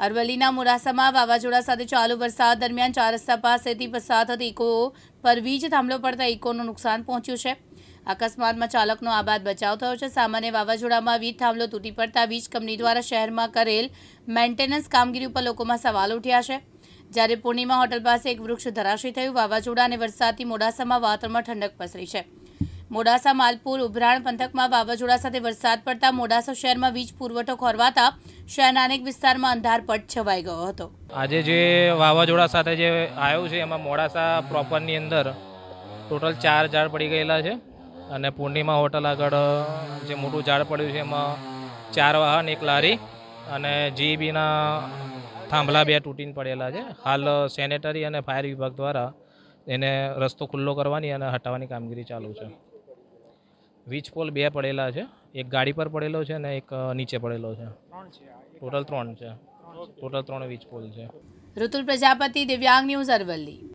અરવલ્લીના મોડાસામાં વાવાઝોડા સાથે ચાલુ વરસાદ દરમિયાન ચાર રસ્તા પાસેથી પસાર થતી ઇકો પર વીજ થાંભલો પડતા ઇકોનું નુકસાન પહોંચ્યું છે. અકસ્માતમાં ચાલકનો આબાદ બચાવ થયો છે. સામાન્ય વાવાઝોડામાં વીજ થાંભલો તૂટી પડતા વીજ કંપની દ્વારા શહેરમાં કરેલ મેન્ટેનન્સ કામગીરી ઉપર લોકોમાં સવાલ ઉઠ્યા છે. જ્યારે પૂર્ણિમા હોટલ પાસે એક વૃક્ષ ધરાશી થયું, વાવાઝોડા અને વરસાદથી મોડાસામાં વાતાવરણમાં ઠંડક પસરી છે. મોડાસા, માલપુર, ઉભરાણ પંથકમાં વાવાઝોડા સાથે વરસાદ પડતા મોડાસા શહેરમાં વીજ પુરવઠો ખોરવાતા શહેરના અનેક વિસ્તારમાં અંધારપટ છવાઈ ગયો હતો. આજે જે વાવાઝોડા સાથે જે આવ્યું છે, એમાં મોડાસા પ્રોપરની અંદર ટોટલ ચાર ઝાડ પડી ગયેલા છે અને પૂર્ણિમા હોટલ આગળ જે મોટું ઝાડ પડ્યું છે, એમાં ચાર વાહન, એક લારી અને જીબીના થાંભલા બે તૂટીને પડેલા છે. હાલ સેનેટરી અને ફાયર વિભાગ દ્વારા એને રસ્તો ખુલ્લો કરવાની અને હટાવવાની કામગીરી ચાલુ છે. વીજ પોલ બે પડેલા છે. એક ગાડી પર પડેલો છે અને એક નીચે પડેલો છે. ટોટલ ત્રણ છે. ટોટલ ત્રણ વીજ પોલ છે. ઋતુલ પ્રજાપતિ દિવ્યાંગ ન્યૂઝ અરવલ્લી.